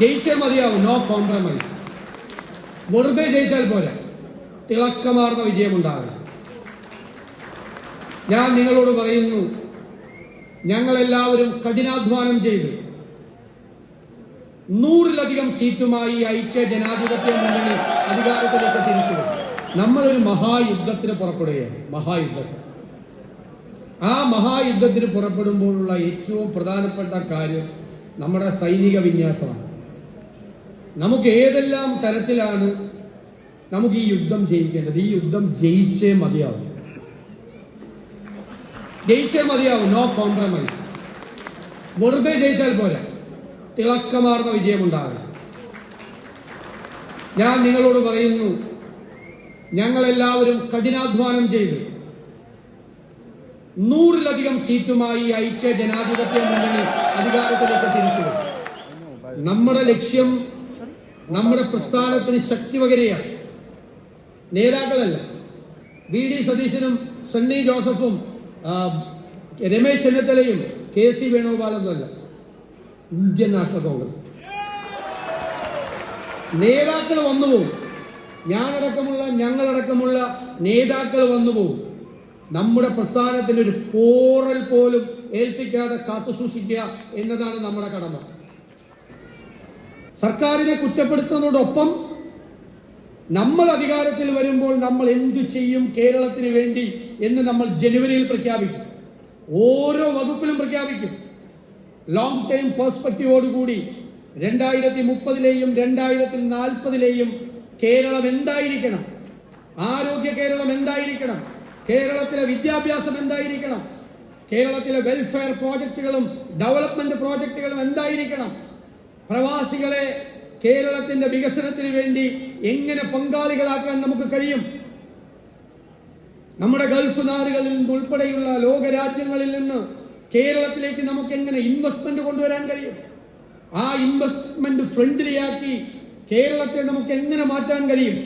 ജയിച്ചേ മതിയാവും. No compromise വെറുതെ ജയിച്ചാൽ പോലെ തിളക്കമാർന്ന വിജയമുണ്ടാകും ഞാൻ നിങ്ങളോട് പറയുന്നു ഞങ്ങളെല്ലാവരും കഠിനാധ്വാനം ചെയ്ത് നൂറിലധികം സീറ്റുമായി ഐക്യ ജനാധിപത്യ മുന്നണി അധികാരത്തിലേക്ക് തിരിച്ചു. നമ്മളൊരു മഹായുദ്ധത്തിന് പുറപ്പെടുകയാണ്. മഹായുദ്ധത്തിന്. ആ മഹായുദ്ധത്തിന് പുറപ്പെടുമ്പോഴുള്ള ഏറ്റവും പ്രധാനപ്പെട്ട കാര്യം നമ്മുടെ സൈനിക വിന്യാസമാണ്. നമുക്ക് ഏതെല്ലാം തരത്തിലാണ് നമുക്ക് ഈ യുദ്ധം ജയിക്കേണ്ടത് ഈ യുദ്ധം ജയിച്ചേ മതിയാവും. ജയിച്ചേ മതിയാവും. നോ കോംപ്രമൈസ് വെറുതെ ജയിച്ചാൽ പോലെ തിളക്കമാർന്ന വിജയമുണ്ടാകും ഞാൻ നിങ്ങളോട് പറയുന്നു ഞങ്ങളെല്ലാവരും കഠിനാധ്വാനം ചെയ്ത് നൂറിലധികം സീറ്റുമായി ഐക്യ ജനാധിപത്യ മുന്നണി അധികാരത്തിലേക്ക് തിരിച്ചു. നമ്മുടെ ലക്ഷ്യം നമ്മുടെ പ്രസ്ഥാനത്തിന് ശക്തി പകരുകയാണ്. നേതാക്കളല്ല. വി ഡി സതീശനും സണ്ണി ജോസഫും രമേശ് ചെന്നിത്തലയും കെ സി വേണുഗോപാലൊന്നുമല്ല ഇന്ത്യൻ നാഷണൽ കോൺഗ്രസ്. നേതാക്കൾ വന്നുപോകും ഞാനടക്കമുള്ള ഞങ്ങളടക്കമുള്ള നേതാക്കൾ വന്നുപോകും നമ്മുടെ പ്രസ്ഥാനത്തിന് ഒരു പോറൽ പോലും ഏൽപ്പിക്കാതെ കാത്തുസൂക്ഷിക്കുക എന്നതാണ് നമ്മുടെ കടമ. സർക്കാരിനെ കുറ്റപ്പെടുത്തുന്നതോടൊപ്പം നമ്മൾ അധികാരത്തിൽ വരുമ്പോൾ നമ്മൾ എന്തു ചെയ്യും കേരളത്തിന് വേണ്ടി എന്ന് നമ്മൾ ജനുവരിയിൽ പ്രഖ്യാപിക്കും. ഓരോ വകുപ്പിലും പ്രഖ്യാപിക്കും. ലോങ് ടൈം പെർസ്പെക്റ്റീവോടുകൂടി രണ്ടായിരത്തി മുപ്പതിലെയും രണ്ടായിരത്തി നാൽപ്പതിലെയും കേരളം എന്തായിരിക്കണം? ആരോഗ്യ കേരളം എന്തായിരിക്കണം? കേരളത്തിലെ വിദ്യാഭ്യാസം എന്തായിരിക്കണം? കേരളത്തിലെ വെൽഫെയർ പ്രോജക്റ്റുകളും ഡെവലപ്മെന്റ് പ്രോജക്റ്റുകളും എന്തായിരിക്കണം? പ്രവാസികളെ കേരളത്തിന്റെ വികസനത്തിന് വേണ്ടി എങ്ങനെ പങ്കാളികളാക്കാൻ നമുക്ക് കഴിയും? നമ്മുടെ ഗൾഫ് നാടുകളിൽ നിന്ന് ഉൾപ്പെടെയുള്ള ലോകരാജ്യങ്ങളിൽ നിന്ന് കേരളത്തിലേക്ക് നമുക്ക് എങ്ങനെ ഇൻവെസ്റ്റ്മെന്റ് കൊണ്ടുവരാൻ കഴിയും? ആ ഇൻവെസ്റ്റ്മെന്റ് ഫ്രണ്ട്ലിയാക്കി കേരളത്തെ നമുക്ക് എങ്ങനെ മാറ്റാൻ കഴിയും?